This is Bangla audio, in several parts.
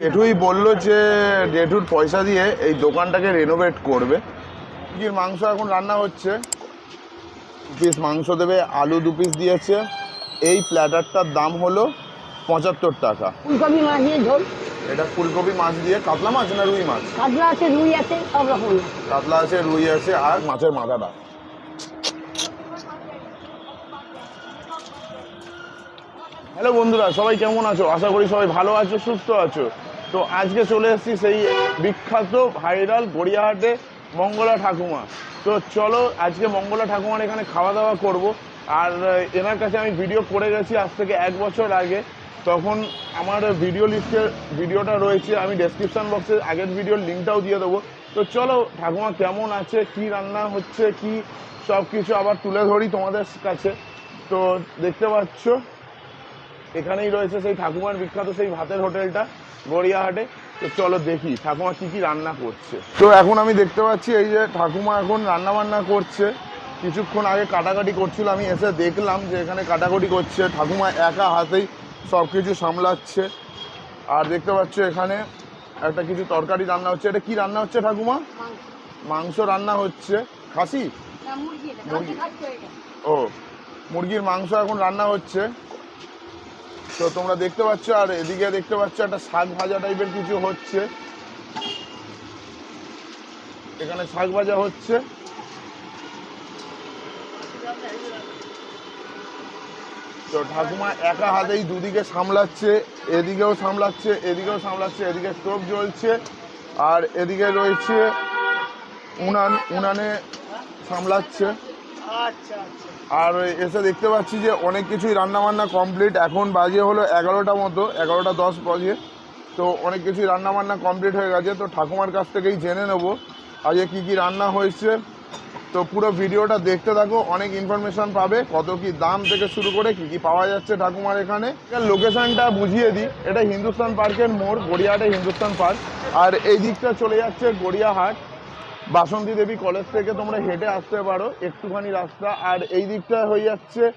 জেঠুই বলল যে জেঠুর পয়সা দিয়ে এই দোকানটাকে রেনোভেট করবে। মুরগির মাংস এখন রান্না হচ্ছে। পিস মাংস দেবে আলু দু পিস দিয়েছে। এই প্ল্যাটারটার দাম হলো পঁচাত্তর টাকা। ফুলকপি মাছ দিয়ে ঝোল। এটা ফুলকপি মাছ দিয়ে কাতলা মাছ না রুই মাছ? কাতলা আছে রুই আছে সব রকম। কাতলা আছে রুই আছে আর মাছের মাথাটা। হ্যালো বন্ধুরা সবাই কেমন আছো? আশা করি সবাই ভালো আছো সুস্থ আছো। তো আজকে চলে এসেছি সেই বিখ্যাত ভাইরাল গড়িয়াহাটে মঙ্গলা ঠাকুমা। তো চলো আজকে মঙ্গলা ঠাকুমার এখানে খাওয়া দাওয়া করব। আর এনার কাছে আমি ভিডিও করে গেছি আজ থেকে এক বছর আগে। তখন আমার ভিডিও লিস্টের ভিডিওটা রয়েছে, আমি ডেসক্রিপশন বক্সে আগের ভিডিওর লিঙ্কটাও দিয়ে দেবো। তো চলো ঠাকুমা কেমন আছে, কি রান্না হচ্ছে, কি সব কিছু আবার তুলে ধরি তোমাদের কাছে। তো দেখতে পাচ্ছ এখানেই রয়েছে সেই ঠাকুমার বিখ্যাত সেই ভাতের হোটেলটা গড়িয়াহাটে। তো চলো দেখি ঠাকুমা কি কি রান্না করছে। তো এখন আমি দেখতে পাচ্ছি এই যে ঠাকুমা এখন রান্না বান্না করছে। কিছুক্ষণ আগে কাটাকাটি করছিল আমি এসে দেখলাম যে এখানে কাটাকাটি করছে। ঠাকুমা একা হাতেই সব কিছু সামলাচ্ছে। আর দেখতে পাচ্ছ এখানে একটা কিছু তরকারি রান্না হচ্ছে। এটা কি রান্না হচ্ছে ঠাকুমা? মাংস রান্না হচ্ছে। খাসি? মুরগি। ও মুরগির মাংস এখন রান্না হচ্ছে। তো তোমরা দেখতে পাচ্ছ, আর এদিকে দেখতে পাচ্ছ একটা শাক ভাজা টাইপের কিছু হচ্ছে। এখানে শাক ভাজা হচ্ছে। তো ঠাকুমা একা হাতেই দুদিকে সামলাচ্ছে, এদিকেও সামলাচ্ছে এদিকেও সামলাচ্ছে, এদিকে স্টোভ জ্বলছে, আর এদিকে রয়েছে উনান, উনানে সামলাচ্ছে। আর এসে দেখতে পাচ্ছি যে অনেক কিছুই রান্না বান্না কমপ্লিট এখন বাজে হলো এগারোটা মতো, এগারোটা দশ বাজে। তো অনেক কিছুই রান্না বান্না কমপ্লিট হয়ে গেছে। তো ঠাকুমার কাছ থেকেই জেনে নেব আজকে কী কী রান্না হয়েছে। তো পুরো ভিডিওটা দেখতে থাকো, অনেক ইনফরমেশন পাবে, কত কি দাম থেকে শুরু করে কি কি পাওয়া যাচ্ছে ঠাকুমার এখানে। লোকেশানটা বুঝিয়ে দিই, এটা হিন্দুস্তান পার্কের মোড়, গড়িয়াহাটে হিন্দুস্তান পার্ক। আর এই দিকটা চলে যাচ্ছে গড়িয়াহাট। বাসন্তী দেবী কলেজ থেকে তোমরা হেঁটে আসতে পারো, একটুখানি রাস্তা। আর এই দিকটা হয়ে যাচ্ছে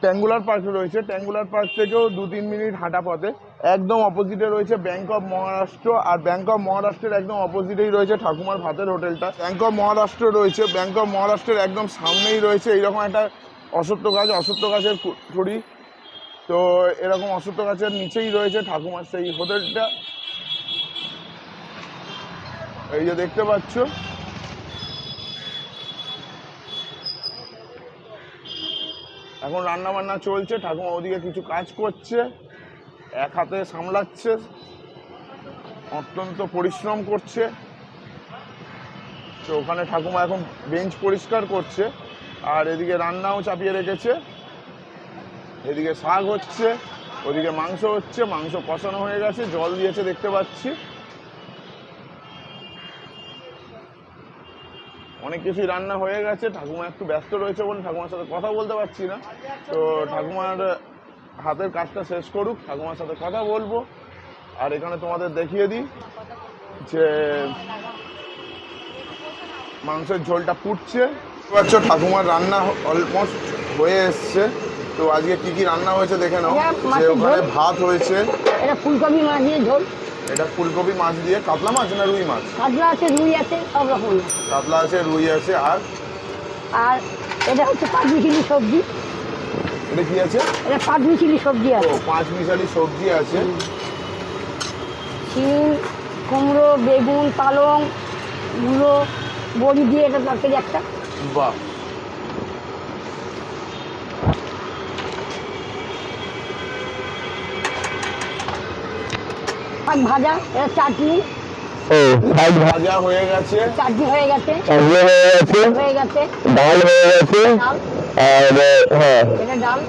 ট্যাঙ্গুলার পার্ক রয়েছে। ট্যাঙ্গুলার পার্ক থেকেও দু তিন মিনিট হাঁটা পথে। একদম অপোজিটে রয়েছে ব্যাংক অফ মহারাষ্ট্র আর ব্যাংক অফ মহারাষ্ট্রের একদম অপোজিটেই রয়েছে ঠাকুমার ভাতের হোটেলটা। ব্যাংক অফ মহারাষ্ট্র রয়েছে। ব্যাংক অফ মহারাষ্ট্রের একদম সামনেই রয়েছে এইরকম একটা অসত্য গাছ, অসত্য গাছের কু- তো এরকম অসত্য গাছের নিচেই রয়েছে ঠাকুমার সেই হোটেলটা। এই যে দেখতে পাচ্ছ এখন রান্না বান্না চলছে, ঠাকুমা ওদিকে কিছু কাজ করছে, এক হাতে সামলাচ্ছে, অত্যন্ত পরিশ্রম করছে। তো ওখানে ঠাকুমা এখন বেঞ্চ পরিষ্কার করছে, আর এদিকে রান্নাও চাপিয়ে রেখেছে। এদিকে শাক হচ্ছে, ওদিকে মাংস হচ্ছে, মাংস কষানো হয়ে গেছে, জল দিয়েছে দেখতে পাচ্ছি। অনেক কিছুই রান্না হয়ে গেছে ঠাকুমা একটু ব্যস্ত রয়েছে বলে ঠাকুমার সাথে কথা বলতে পারছি না। তো ঠাকুমার হাতের কাজটা শেষ করুক ঠাকুমার সাথে কথা বলব। আর এখানে তোমাদের দেখিয়ে দিই যে মাংসের ঝোলটা ফুটছে। পাচ্ছ ঠাকুমার রান্না অলমোস্ট হয়ে এসছে। তো আজকে কি কি রান্না হয়েছে দেখে নাও। যে ওখানে ভাত হয়েছে। ফুলকপি মাছ দিয়ে ঝোল। এটা ফুলকপি মাছ দিয়ে কাতলা মাছ না রুই মাছ? কাতলা আছে রুই আছে সব রকম কাতলা আছে রুই আছে আর? আর এটা হচ্ছে পাঁচমিশিলি সবজি। এটা কি আছে? এটা পাঁচমিশিলি সবজি ও আছে পাঁচ মিশালি সবজি আছে। শিম কুমড়ো বেগুন পালং মূলো বড়ি দিয়ে এটা তরকারি একটা। বাহ। শাক ভাজা এটা চাটনি। ও শাক ভাজা। হয়ে গেছে। চাটনি হয়ে গেছে। ভাজা হয়ে গেছে। হয়ে গেছে। ডাল হয়ে গেছে। আর হ্যাঁ। এটা ডাল।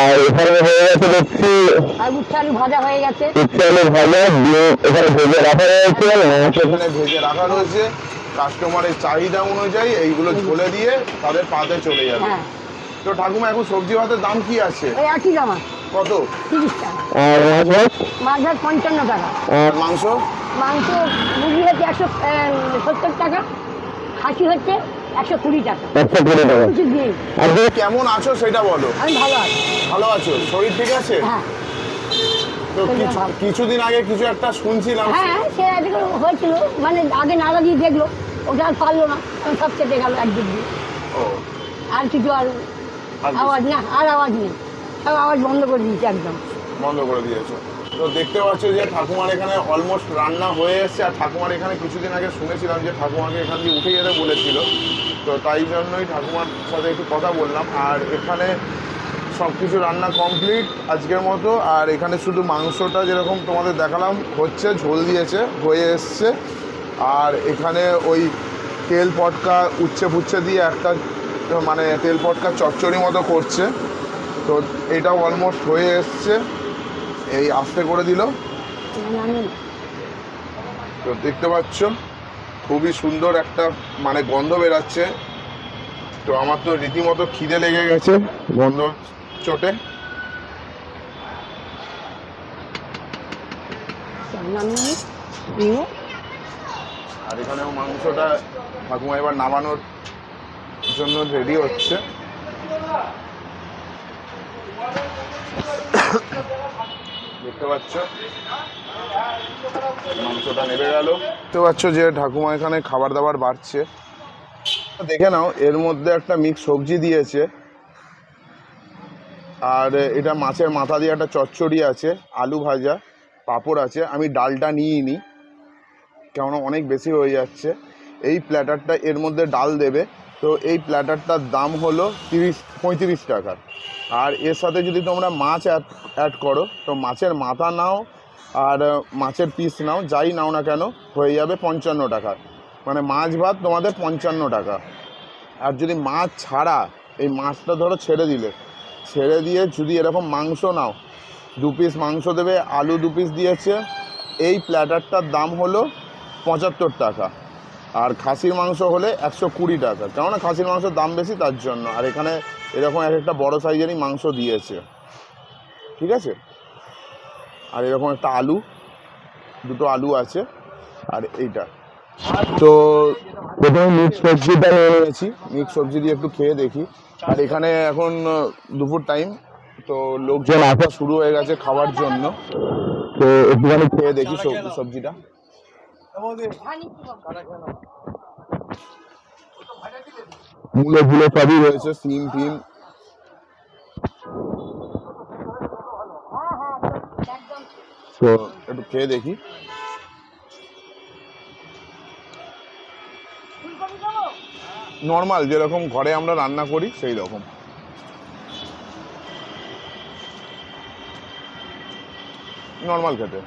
আর এখানে হয়ে গেছে দেখছি। ভাজা হয়ে গেছে। ভাজা এখানে ভেজে রাখা রয়েছে। এখানে ভেজে রাখা রয়েছে। কাস্টমারের চাহিদা অনুযায়ী এইগুলো ঝোলে দিয়ে তাদের পাতে চলে যাবে। হ্যাঁ। তো ঠাকুমা এখন সবজি ভাতের দাম কি আছে? একই জামা কত? আর মাছ মাছ মাছ ভাত পঞ্চান্ন টাকা। আর মাংস? মাংস মুরগি হচ্ছে একশো সত্তর টাকা খাসি হচ্ছে একশো কুড়ি টাকা। একশো কুড়ি টাকা। আর কেমন আছো সেটা বলো। আমি ভালো আছি। ভালো আছো? শরীর ঠিক আছে? হ্যাঁ। তো কিছু- কিছুদিন আগে কিছু একটা শুনছিলাম। হ্যাঁ সে হয়েছিল। মানে আগে নাড়া দিয়ে দেখল। ওটা আর পারল না। সব কেটে গেল একদিক দিয়ে। ও, আর কিছু আর আওয়াজ না আর আওয়াজ নেই। আওয়াজ বন্ধ করে দিয়েছে একদম। বন্ধ করে দিয়েছে। তো দেখতে পাচ্ছ যে ঠাকুমার এখানে অলমোস্ট রান্না হয়ে এসছে, আর ঠাকুমার এখানে কিছুদিন আগে শুনেছিলাম যে ঠাকুমাকে এখান দিয়ে উঠে যেতে বলেছিল। তো তাই জন্যই ঠাকুমার সাথে একটু কথা বললাম। আর এখানে সব কিছু রান্না কমপ্লিট আজকের মতো। আর এখানে শুধু মাংসটা যেরকম তোমাদের দেখালাম, হচ্ছে, ঝোল দিয়েছে, হয়ে এসছে। আর এখানে ওই তেল পটকা উচ্ছে ফুচ্ছে দিয়ে একটা মানে তেল পটকা চচ্চড়ি মতো করছে। তো এটাও অলমোস্ট হয়ে এসছে। এই আস্তে করে দিল। তো দেখতে পাচ্ছ, খুবই সুন্দর একটা মানে গন্ধ বেরাচ্ছে। তো আমার তো রীতিমতো খিদে লেগে গেছে গন্ধ চোটে। আর এখানেও মাংসটা ঠাকুমা এবার নামানোর জন্য রেডি হচ্ছে। দেখতে পাচ্ছ? মাংসটা নেমে গেল। দেখতে পাচ্ছ যে ঠাকুমা এখানে খাবার দাবার বাড়ছে। দেখে নাও, এর মধ্যে একটা মিক্স সবজি দিয়েছে। আর এটা মাছের মাথা দিয়ে একটা চচ্চড়ি আছে, আলু ভাজা, পাঁপড় আছে। আমি ডালটা নিই কেননা অনেক বেশি হয়ে যাচ্ছে। এই প্ল্যাটারটা এর মধ্যে ডাল দেবে। তো এই প্ল্যাটারটার দাম হলো তিরিশ, পঁয়ত্রিশ টাকা। আর এর সাথে যদি তোমরা মাছ অ্যাড অ্যাড করো, তো মাছের মাথা নাও, আর মাছের পিস নাও, যাই নাও না কেন, হয়ে যাবে পঞ্চান্ন টাকা। মানে মাছ ভাত তোমাদের পঞ্চান্ন টাকা। আর যদি মাছ ছাড়া, এই মাছটা ধরো ছেড়ে দিলে। ছেড়ে দিয়ে যদি এরকম মাংস নাও, দু পিস মাংস দেবে, আলু দু পিস দিয়েছে, এই প্ল্যাটারটার দাম হলো পঁচাত্তর টাকা। আর খাসির মাংস হলে একশো কুড়ি টাকা। কেননা খাসির মাংসের দাম বেশি, তার জন্য। আর এখানে এরকম এক একটা বড় সাইজেরই মাংস দিয়েছে। ঠিক আছে? আর এরকম একটা আলু, দুটো আলু আছে, আর এইটা। তো প্রথমে মিক্স সবজিটা নিয়েছি মিক্স সবজি দিয়ে একটু খেয়ে দেখি। আর এখানে এখন দুপুর টাইম তো লোকজন আসা শুরু হয়ে গেছে খাওয়ার জন্য। তো একটুখানি খেয়ে দেখি সব- সবজিটা। মূলে ফুলে সবই রয়েছে, সিম ফিম তো একটু খেয়ে দেখি। নর্মাল, যেরকম ঘরে আমরা রান্না করি, সেই রকম। নর্মাল খেতে।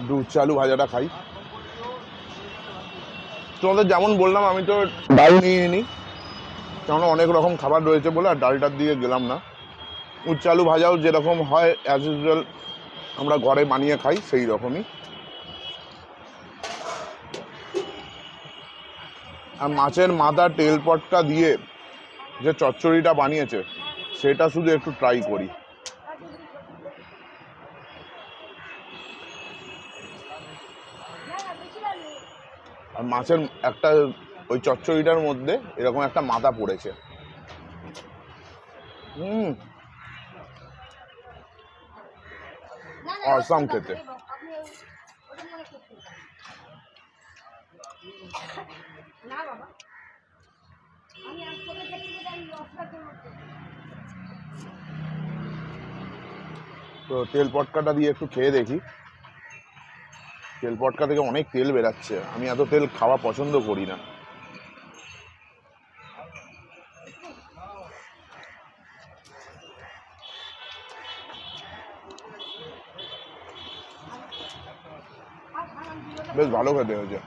একটু উচ্ছে আলু ভাজাটা খাই। তোমাদের যেমন বললাম, আমি তো ডাল নিয়ে নিই কেননা অনেক রকম খাবার রয়েছে বলে আর ডালটার দিকে গেলাম না। উচ্ছে আলু ভাজাও যেরকম হয় অ্যাজ ইউজুয়াল আমরা ঘরে বানিয়ে খাই, সেই রকমই। আর মাছের মাথা তেল পটকা দিয়ে যে চচ্চড়িটা বানিয়েছে, সেটা শুধু একটু ট্রাই করি। আর মাছের একটা ওই চচ্চড়িটার মধ্যে এরকম একটা মাথা পড়েছে। হুম। অসাম খেতে। তো তেল পটকাটা দিয়ে একটু খেয়ে দেখি। তেল পটকা থেকে অনেক তেল বেরাচ্ছে। আমি এত তেল খাওয়া পছন্দ করি না। বেশ ভালো খেতে হয়েছে।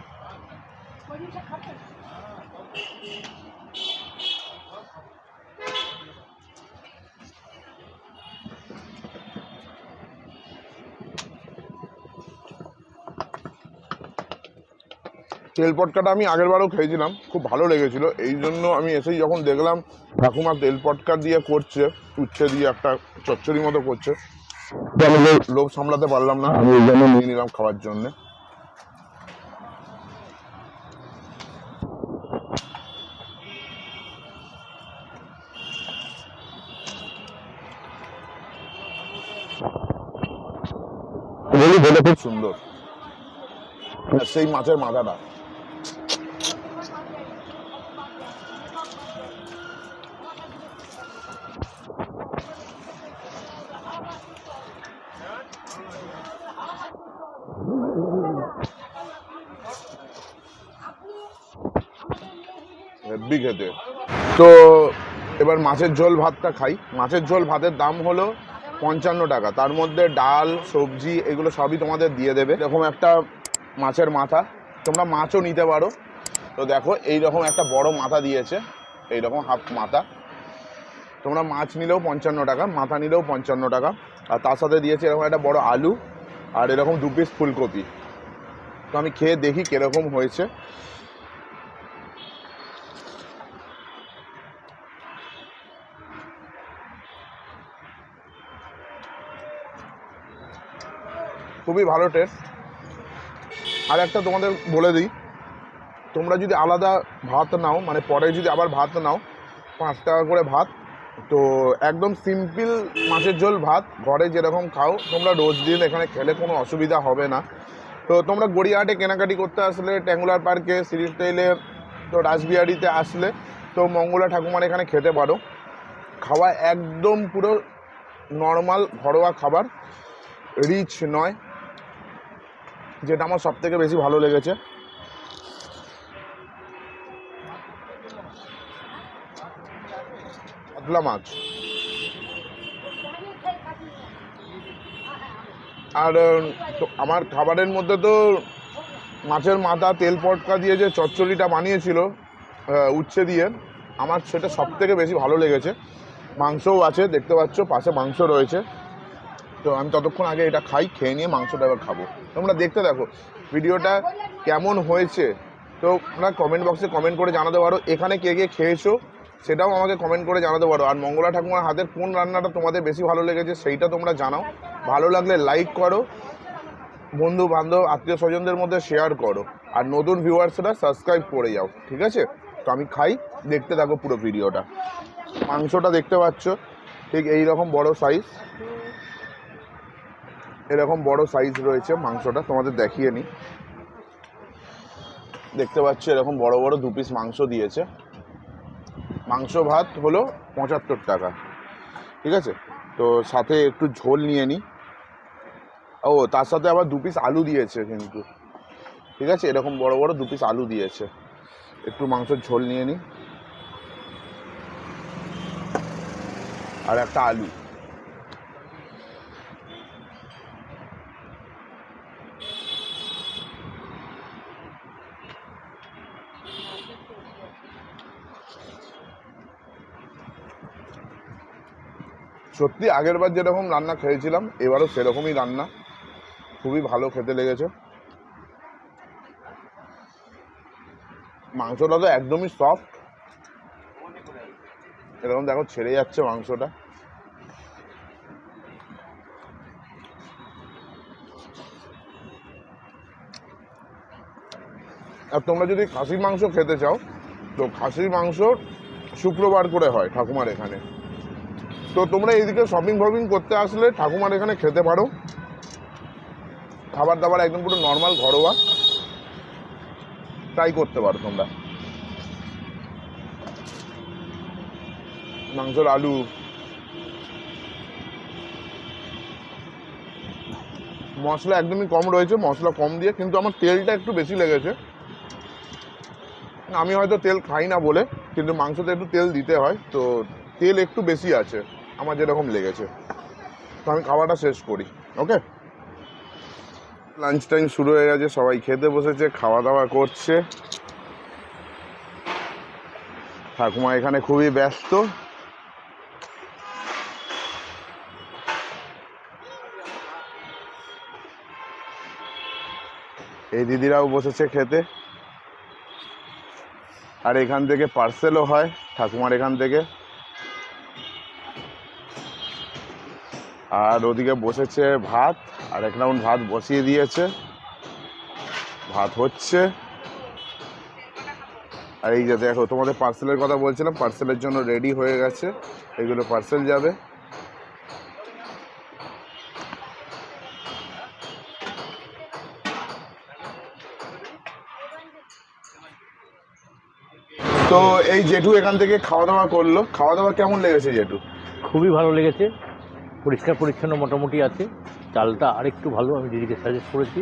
তেল পটকাটা আমি আগের বারও খেয়েছিলাম খুব ভালো লেগেছিল। এই জন্য আমি এসেই যখন দেখলাম ঠাকুমা তেল পটকা দিয়ে করছে উচ্ছে দিয়ে একটা চচ্চড়ি মতো করছে লোভ- সামলাতে পারলাম না। আমি এই জন্য নিয়ে নিলাম খাওয়ার জন্যে। খুব সুন্দর। আর সেই মাছের মাথাটা। খেতে তো এবার মাছের ঝোল ভাতটা খাই। মাছের ঝোল ভাতের দাম হলো পঞ্চান্ন টাকা। তার মধ্যে ডাল, সবজি এগুলো সবই তোমাদের দিয়ে দেবে। এরকম একটা মাছের মাথা। তোমরা মাছও নিতে পারো। তো দেখো এই রকম একটা বড় মাথা দিয়েছে। এই রকম হাফ মাথা। তোমরা মাছ নিলেও পঞ্চান্ন টাকা, মাথা নিলেও পঞ্চান্ন টাকা। আর তার সাথে দিয়েছে এরকম একটা বড় আলু আর এরকম দু পিস ফুলকপি। তো আমি খেয়ে দেখি কীরকম হয়েছে। খুবই ভালো টেস্ট আর একটা তোমাদের বলে দিই, তোমরা যদি আলাদা ভাত নাও মানে পরে যদি আবার ভাত নাও, পাঁচ টাকা করে ভাত, তো একদম সিম্পল মাছের ঝোল ভাত, ঘরে যেরকম খাও, তোমরা রোজ দিন এখানে খেলে কোনো অসুবিধা হবে না। তো তোমরা গড়িয়াহাটে কেনাকাটি করতে আসলে, ট্যাঙ্গুলার পার্কে সিরিজ টেইলে তো রাসবিহারিতে আসলে, তো মঙ্গলা ঠাকুমার এখানে খেতে পারো। খাওয়া একদম পুরো নর্মাল ঘরোয়া খাবার রিচ নয়। যেটা আমার সব থেকে বেশি ভালো লেগেছে। কাতলা মাছ। আর আমার খাবারের মধ্যে তো মাছের মাথা, তেল পটকা দিয়ে যে চচ্চড়িটা বানিয়েছিল উচ্ছে দিয়ে, আমার সেটা সব থেকে বেশি ভালো লেগেছে। মাংসও আছে, দেখতে পাচ্ছ, পাশে মাংস রয়েছে। তো আমি ততক্ষণ আগে এটা খাই, খেয়ে নিয়ে মাংসটা এবার খাব। তোমরা দেখতে দেখো, ভিডিওটা কেমন হয়েছে। তো তোমরা কমেন্ট বক্সে কমেন্ট করে জানাতে পারো, এখানে কে কে খেয়েছো সেটাও আমাকে কমেন্ট করে জানাতে পারো। আর মঙ্গলা ঠাকুমার হাতের কোন রান্নাটা তোমাদের বেশি ভালো লেগেছে সেইটা তোমরা জানাও। ভালো লাগলে লাইক করো বন্ধু বান্ধব আত্মীয় স্বজনদের মধ্যে শেয়ার করো। আর নতুন ভিউয়ার্সরা সাবস্ক্রাইব করে যাও, ঠিক আছে? তো আমি খাই, দেখতে থাকো পুরো ভিডিওটা মাংসটা দেখতে পাচ্ছ, ঠিক এই রকম বড় সাইজ এরকম বড় সাইজ রয়েছে, মাংসটা তোমাদের দেখিয়ে নিই দেখতে পাচ্ছ এরকম বড় বড় দু পিস মাংস দিয়েছে। মাংস ভাত হলো পঁচাত্তর টাকা। ঠিক আছে? তো সাথে একটু ঝোল নিয়ে নিই ও, তার সাথে আবার দু পিস আলু দিয়েছে কিন্তু। ঠিক আছে? এরকম বড় বড় দু পিস আলু দিয়েছে। একটু মাংসের ঝোল নিয়ে নিই আর একটা আলু। সত্যি, আগের বার যেরকম রান্না খেয়েছিলাম, এবারও সেরকমই রান্না। খুবই ভালো খেতে লেগেছে। মাংসটা তো একদমই সফট এরকম দেখো, ছেড়ে যাচ্ছে মাংসটা। আর তোমরা যদি খাসির মাংস খেতে চাও, তো খাসির মাংস শুক্রবার করে হয় ঠাকুমার এখানে। তো তোমরা এইদিকে শপিং ফপিং করতে আসলে ঠাকুমার এখানে খেতে পারো। খাবার দাবার একদম পুরো নর্মাল ঘরোয়া। ট্রাই করতে পারো তোমরা। মাংসর আলু। মশলা একদমই কম রয়েছে, মশলা কম দিয়ে, কিন্তু আমার তেলটা একটু বেশি লেগেছে। আমি হয়তো তেল খাই না বলে, কিন্তু মাংসতে একটু তেল দিতে হয়, তো তেল একটু বেশি আছে। আমার যেরকম লেগেছে। তো আমি খাওয়াটা শেষ করি ওকে লাঞ্চ টাইম শুরু হয়ে গেছে, সবাই খেতে বসেছে খাওয়া দাওয়া করছে। ঠাকুমা এখানে খুবই ব্যস্ত। এই দিদিরাও বসেছে খেতে। আর এখান থেকে পার্সেলও হয়, ঠাকুমার এখান থেকে। আর ওদিকে বসেছে ভাত, আর এক রাউন্ড ভাত বসিয়ে দিয়েছে। ভাত হচ্ছে। আর এই যে দেখো, তোমাদের পার্সেলের কথা বলছিলাম, পার্সেলের জন্য রেডি হয়ে গেছে। এগুলো পার্সেল যাবে। তো এই জেঠু এখান থেকে খাওয়া দাওয়া করল। খাওয়া দাওয়া কেমন লেগেছে জেঠু? খুবই ভালো লেগেছে। পরিষ্কার পরিচ্ছন্ন মোটামুটি আছে। চালটা আরেকটু ভালো আমি দিদিকে সাজেস্ট করেছি।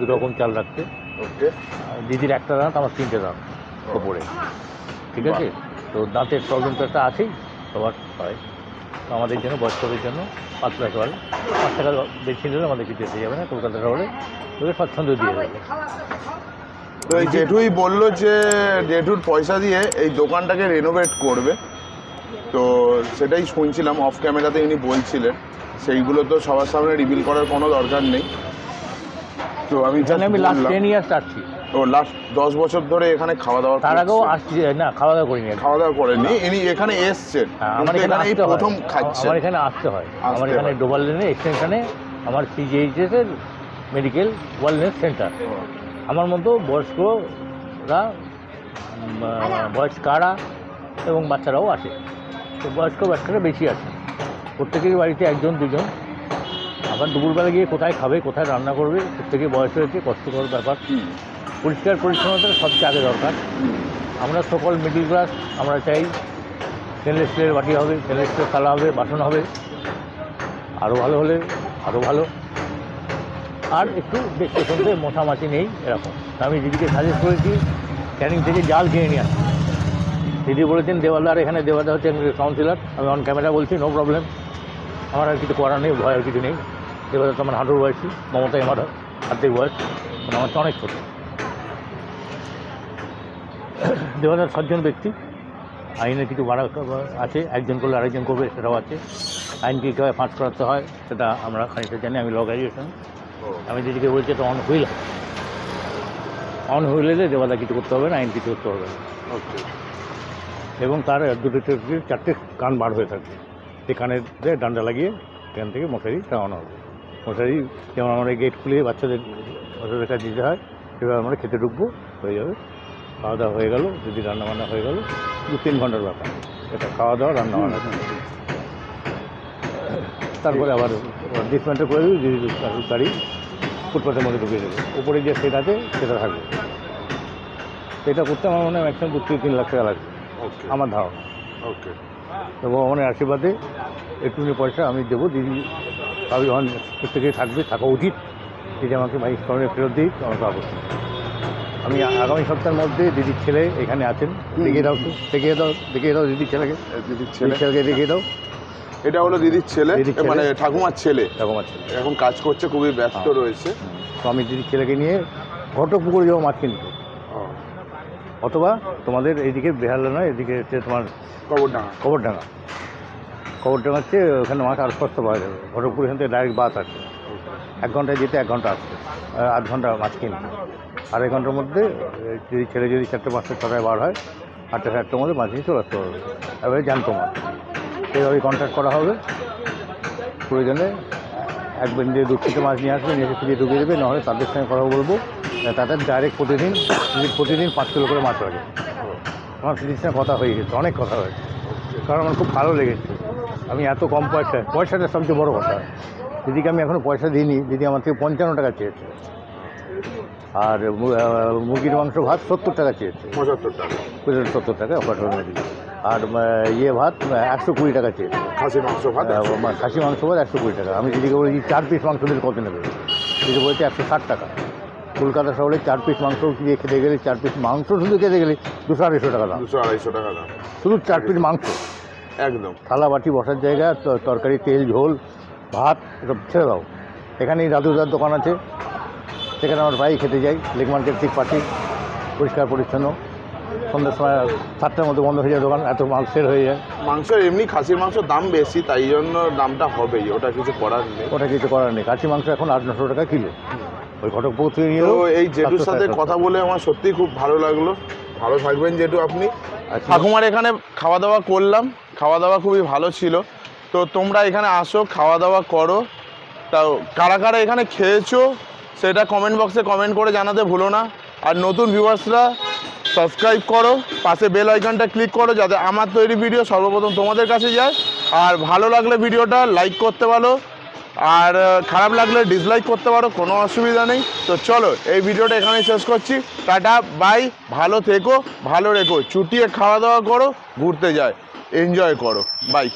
দু রকম চাল রাখতে। ওকে। দিদির একটা দাঁত আমার তিনটে দাঁত ওপরে। ঠিক আছে? তো দাঁতের প্রবলেম তো একটা আছেই সবার হয়। তো আমাদের জন্য বয়স্কদের জন্য পাতলা চাল পাঁচ টাকা বেশি নিলে আমাদের কিছু এসে যাবে না কলকাতা শহরে। তোদের স্বচ্ছন্দ দিয়ে যাবে তো এই জেঠুই বলল যে জেঠুর পয়সা দিয়ে এই দোকানটাকে রেনোভেট করবে। তো সেটাই শুনছিলাম অফ ক্যামেরাতে ইনি বলছিলেন। সেইগুলো তো সবার সামনে রিভিল করার কোনো দরকার নেই। তো আমি জানি আমি লাস্ট টেন ইয়ার্স আসছি। ও লাস্ট দশ বছর ধরে এখানে খাওয়া দাওয়া তার আগেও। আসছি না খাওয়া দাওয়া করিনি। খাওয়া দাওয়া করেননি? ইনি এখানে এসছেন। হ্যাঁ, আমার এখানে এই প্রথম খাচ্ছে আমার এখানে আসতে হয়। আমার এখানে ডোবাল লেনে এক্সটেনশনে আমার সিজিএইচএস এর মেডিকেল ওয়েলনেস সেন্টার আমার মতো বয়স্করা আহ, বয়স্কারা এবং বাচ্চারাও আসে। তো বয়স্ক বাচ্চারা বেশি আছে। প্রত্যেকের বাড়িতে একজন দুজন। আবার দুপুরবেলা গিয়ে কোথায় খাবে কোথায় রান্না করবে প্রত্যেকে বয়স হয়েছে কষ্টকর ব্যাপার। পরিষ্কার পরিচ্ছন্নতা সবচেয়ে আগে দরকার। আমরা সকল মিডিল ক্লাস আমরা চাই স্টেনলেস স্টিলের বাটি হবে স্টেনলেস স্টিলের থালা হবে বাসন হবে। আরও ভালো হলে আরও ভালো। আর একটু দেখতে শুনতে মশামাছি নেই এরকম। আমি দিদিকে সাজেস্ট করেছি ক্যানিং থেকে জাল কিনে নিয়ে আসি দিদি বলেছেন দেওয়ালদার এখানে দেওয়ালদা হচ্ছে কাউন্সিলর আমি অন ক্যামেরা বলছি নো প্রবলেম আমার আর কিছু করার নেই ভয় আর কিছু নেই। দেওয়ালদার তো আমার হাঁটুর বয়সী মমতাই আমার হাতের বয়স। মানে আমার তো অনেক ছোটো। দেওয়ালদার সজ্জন ব্যক্তি। আইনের কিছু বাড়া আছে একজন করলে আরেকজন করবে সেটাও আছে। আইন আইনকে কীভাবে ফাঁস করাতে হয় সেটা আমরা খানিকটা জানি আমি ল গ্র্যাজুয়েশন আমি দিদিকে বলছি এটা অন হুইল অন হুইলে দেওয়ালা কিছু করতে হবে না আইন কিছু করতে হবে না। Okay, এবং তার দুটো থেকে চারটে কান বার হয়ে থাকবে সেই কানের দিয়ে ডান্ডা লাগিয়ে সেখান থেকে মশারি টাঙানো হবে। মশারি যেমন আমরা গেট খুলে বাচ্চাদের বাচ্চাদের কাছে দিতে হয় সেভাবে আমরা খেতে ঢুকবো হয়ে যাবে। খাওয়া দাওয়া হয়ে গেল যদি রান্না বান্না হয়ে গেল দু তিন ঘণ্টার ব্যাপার। এটা খাওয়া দাওয়া রান্না বান্না। তারপরে আবার ডিসমেন্টে করে দিই যদি গাড়ি ফুটপাথের মধ্যে ঢুকিয়ে দেবে। উপরে যে সেট আছে সেটা থাকবে। এটা করতে আমার মনে হয় ম্যাক্সিমাম দু থেকে তিন লাখ টাকা লাগবে। আমার ধারণা। Okay, তো ভগবানের আশীর্বাদে একটুখানি পয়সা আমি দেবো দিদি সবই যখন প্রত্যেকেই থাকবে থাকা উচিত। দিদি আমাকে বাইক স্মরণে ফেরত দিই আমাকে আপত্তি নেই। আমি আগামী সপ্তাহের মধ্যে দিদির ছেলে এখানে আছেন। দেখিয়ে দাও দেখিয়ে দাও দেখিয়ে দাও দিদির ছেলেকে। দিদির ছেলে? ছেলেকে দেখিয়ে দাও। এটা হলো দিদির ছেলে মানে ঠাকুমার ছেলে। ঠাকুমার ছেলে। এখন কাজ করছে খুবই ব্যস্ত হ্যাঁ। রয়েছে। তো আমি দিদির ছেলেকে নিয়ে ঘটক পুকুরে যাব মাছ কিনতে অথবা তোমাদের এইদিকে বেহালা নয় এদিকে হচ্ছে তোমার কবরডাঙ্গা। কবরডাঙ্গা। কবরডাঙ্গা হচ্ছে ওখানে মাছ আর সস্তা পাওয়া যাবে। ঘটকপুর এখান থেকে ডাইরেক্ট বাস আছে এক ঘন্টায় যেতে এক ঘণ্টা আসছে আধ ঘণ্টা মাছ কিনতে আড়াই ঘণ্টার মধ্যে যদি ছেলে যদি চারটে পাঁচটা ছটায় বার হয় আটটা সাতটার মধ্যে মাছ নিয়ে চলে আসতে পারবে এবারে জানতো মাছ। এইভাবে কন্ট্যাক্ট করা হবে। প্রয়োজনে এক বেঞ্জে দু থেকে মাছ নিয়ে আসবে নিয়ে এসে ফিরিয়ে ঢুকিয়ে দেবে নাহলে তাদের সঙ্গে কথা বলব। তাদের ডাইরেক্ট প্রতিদিন প্রতিদিন পাঁচ কিলো করে মাছ লাগে। আমার সঙ্গে কথা হয়ে গেছে অনেক কথা হয়েছে। কারণ আমার খুব ভালো লেগেছে। আমি এত কম পয়সায় পয়সাটা সবচেয়ে বড় কথা। দিদিকে আমি এখনও পয়সা দিইনি দিদি আমার থেকে পঞ্চান্ন টাকা চেয়েছে। আর মুরগির মাংস ভাত সত্তর টাকা চেয়েছে। পঁচাত্তর টাকা। কুড়ি সত্তর টাকা অফার দিদি আর ইয়ে ভাত একশো কুড়ি টাকা চেয়েছে। খাসি মাংস ভাত মা- খাসি মাংস ভাত একশো কুড়ি টাকা। আমি দিদিকে বলেছি চার পিস মাংস দিলে কত নেবে। দিদি বলছে একশো ষাট টাকা। কলকাতা শহরে চার পিস মাংস দিয়ে খেতে গেলে চার পিস মাংস শুধু খেতে গেলে দুশো আড়াইশো টাকা দাম। দুশো আড়াইশো টাকা দাম। শুধু চার পিস মাংস। একদম। থালা বাটি বসার জায়গা তরকারি তেল ঝোল ভাত এসব ছেড়ে দাও। এখানেই দাদুদার দোকান আছে। সেখানে আমার ভাই খেতে যাই। লেক মার্কেট ঠিক পাচ্ছি পরিষ্কার পরিচ্ছন্ন। সন্ধ্যার সময় সাতটার মধ্যে বন্ধ হয়ে যায় দোকান এত মাংসের হয়ে যায়। মাংসের এমনি খাসির মাংস দাম বেশি তাই জন্য দামটা হবেই। ওটা কিছু করার নেই। ওটা কিছু করার নেই। কাঁচি মাংস এখন আট নশো টাকা কিলো। ওই ঘটক পৌঁছে নিয়ে তো এই জেঠুর সাথে কথা বলে আমার সত্যিই খুব ভালো লাগল। ভালো থাকবেন জেঠু আপনি। আচ্ছা। ঠাকুমার এখানে খাওয়া দাওয়া করলাম। খাওয়া দাওয়া খুবই ভালো ছিল। তো তোমরা এখানে আসো খাওয়া দাওয়া করো। তাও কারা কারা এখানে খেয়েছো সেটা কমেন্ট বক্সে কমেন্ট করে জানাতে ভুলো না। আর নতুন ভিউয়ার্সরা সাবস্ক্রাইব করো পাশে বেল আইকনটা ক্লিক করো যাতে আমার তৈরি ভিডিও সর্বপ্রথম তোমাদের কাছে যায়। আর ভালো লাগলে ভিডিওটা লাইক করতে পারো। আর খারাপ লাগলে ডিসলাইক করতে পারো, কোনো অসুবিধা নেই। তো চলো, এই ভিডিওটা এখানে শেষ করছি। টাটা বাই ভালো থেকো, ভালো রেখো। চুটিয়ে খাওয়া দাওয়া করো, ঘুরতে যায়। এনজয় করো। বাই